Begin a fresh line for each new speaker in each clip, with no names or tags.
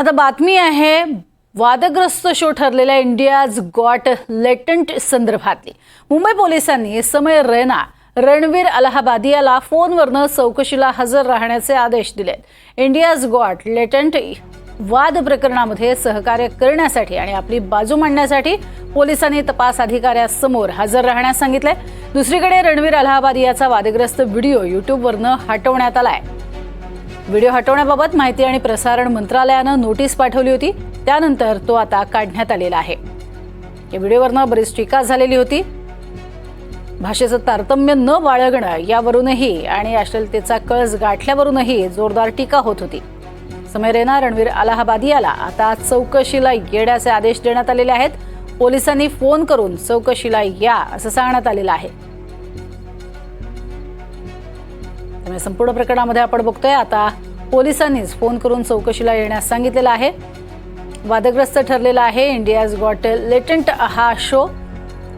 आता बातमी आहे वादग्रस्त शो ठरलेल्या इंडियाज गॉट लेटंट संदर्भातली. मुंबई पोलिसांनी समय रैना रणवीर अलाहाबादी याला फोनवरनं चौकशीला हजर राहण्याचे आदेश दिलेत. इंडियाज गॉट लेटंट वाद प्रकरणामध्ये सहकार्य करण्यासाठी आणि आपली बाजू मांडण्यासाठी पोलिसांनी तपास अधिकाऱ्यासमोर हजर राहण्यास सांगितलंय. दुसरीकडे रणवीर अलाहाबादी याचा वादग्रस्त व्हिडिओ युट्यूबवरनं हटवण्यात आलाय. व्हिडिओ हटवण्याबाबत माहिती आणि प्रसारण मंत्रालयानं नोटीस पाठवली होती. त्यानंतर तो आता काढण्यात आलेला आहे. या व्हिडिओवरनं बरीच टीका झालेली होती. भाषेचं तारतम्य न बाळगणं यावरूनही आणि अश्लीलतेचा कळस गाठल्यावरूनही जोरदार टीका होत होती. समय रेना रणवीर अलाहाबादी याला आता चौकशीला येण्याचे आदेश देण्यात आलेले आहेत. पोलिसांनी फोन करून चौकशीला या असं सांगण्यात आलेलं आहे. त्यामुळे संपूर्ण प्रकरणामध्ये आपण बघतोय आता पोलिसांनीच फोन करून चौकशीला येण्यास सांगितलेलं आहे. वादग्रस्त ठरलेला आहे इंडियाज गॉट लेटंट हा शो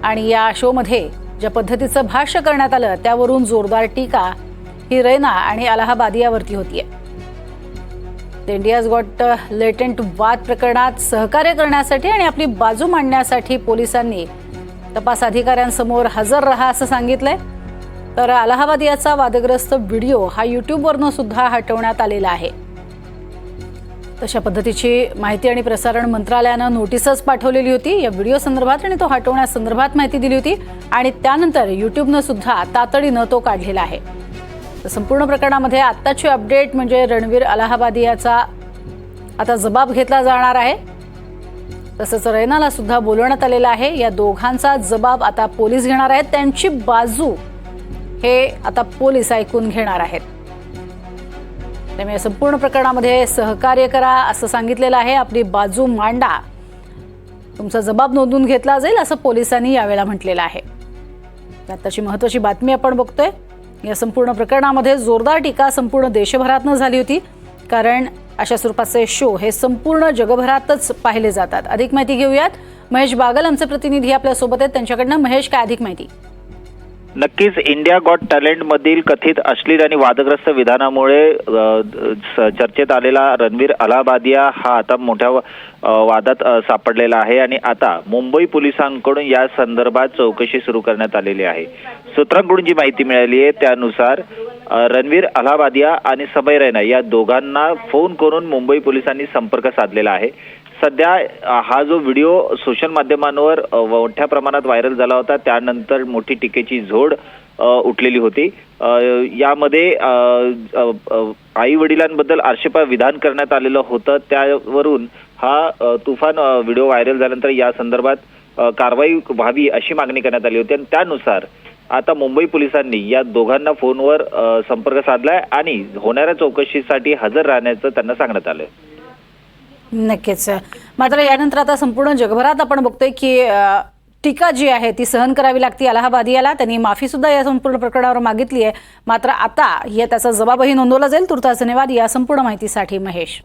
आणि या शोमध्ये ज्या पद्धतीचं भाष्य करण्यात आलं त्यावरून जोरदार टीका ही रैना आणि अलाहाबादी यावरती होतीये. इंडियाज गॉट लेटंट वाद प्रकरणात सहकार्य करण्यासाठी आणि आपली बाजू मांडण्यासाठी पोलिसांनी तपास अधिकाऱ्यांसमोर हजर रहा असं सांगितलंय. तर अलाहाबाद याचा वादग्रस्त व्हिडिओ हा यूट्यूबवरनं सुद्धा हटवण्यात आलेला आहे. तशा पद्धतीची माहिती आणि प्रसारण मंत्रालयानं नोटीसच पाठवलेली होती. या व्हिडिओ संदर्भात आणि तो हटवण्यासंदर्भात माहिती दिली होती आणि त्यानंतर युट्यूबनं सुद्धा तातडीनं तो काढलेला आहे. तर संपूर्ण प्रकरणामध्ये आत्ताची अपडेट म्हणजे रणवीर अलाहाबादी याचा आता जबाब घेतला जाणार आहे. तसंच रैनाला सुद्धा बोलवण्यात आलेलं आहे. या दोघांचा जबाब आता पोलीस घेणार आहेत. त्यांची बाजू हे आता पोलीस ऐकून घेणार आहेत. त्यामुळे संपूर्ण प्रकरणामध्ये सहकार्य करा असं सांगितलेलं आहे आपली बाजू मांडा. तुमचा जबाब नोंदून घेतला जाईल असं पोलिसांनी यावेळेला म्हटलेलं आहे. आताची महत्वाची बातमी आपण बघतोय. या संपूर्ण प्रकरणामध्ये जोरदार टीका संपूर्ण देशभरातनं झाली होती. कारण अशा स्वरूपाचे शो हे संपूर्ण जगभरातच पाहिले जातात. अधिक माहिती घेऊयात. महेश बागल आमचे प्रतिनिधी आपल्यासोबत आहेत. त्यांच्याकडनं महेश काय अधिक माहिती?
नक्कीच इंडिया गॉट टॅलेंट मधील कथित अश्लील आणि वादग्रस्त विधानामुळे स- चर्चेत आलेला रणवीर अलाहाबादिया हा आता मोठ्या वादात सापडलेला आहे आणि आता मुंबई पोलिसांकडून या संदर्भात चौकशी सुरू करण्यात आलेली आहे. सूत्रांकडून जी माहिती मिळाली आहे त्यानुसार रणवीर अलाहाबादिया आणि समय रैना या दोघांना फोन करून मुंबई पोलिसांनी संपर्क साधलेला आहे. सध्या हा जो व्हिडिओ सोशल माध्यमांवर मोठ्या प्रमाणात व्हायरल झाला होता त्यानंतर मोठी टीकेची झोड उठलेली होती. यामध्ये आई वडिलांबद्दल आक्षेपा विधान करण्यात आलेलं होतं. त्यावरून हा तुफान व्हिडिओ व्हायरल झाल्यानंतर या संदर्भात कारवाई व्हावी अशी मागणी करण्यात आली होती. आणि त्यानुसार आता मुंबई पोलिसांनी या दोघांना फोनवर संपर्क साधलाय आणि होणाऱ्या चौकशीसाठी हजर राहण्याचं त्यांना सांगण्यात आलंय.
नक्कीच. मात्र यानंतर आता संपूर्ण जगभरात आपण बघतोय की टीका जी आहे ती सहन करावी लागते अलाहाबादी याला. त्यांनी माफी सुद्धा या संपूर्ण प्रकरणावर मागितली आहे. मात्र आता या त्याचा जबाबही नोंदवला जाईल. तुर्तास धन्यवाद या संपूर्ण माहितीसाठी महेश.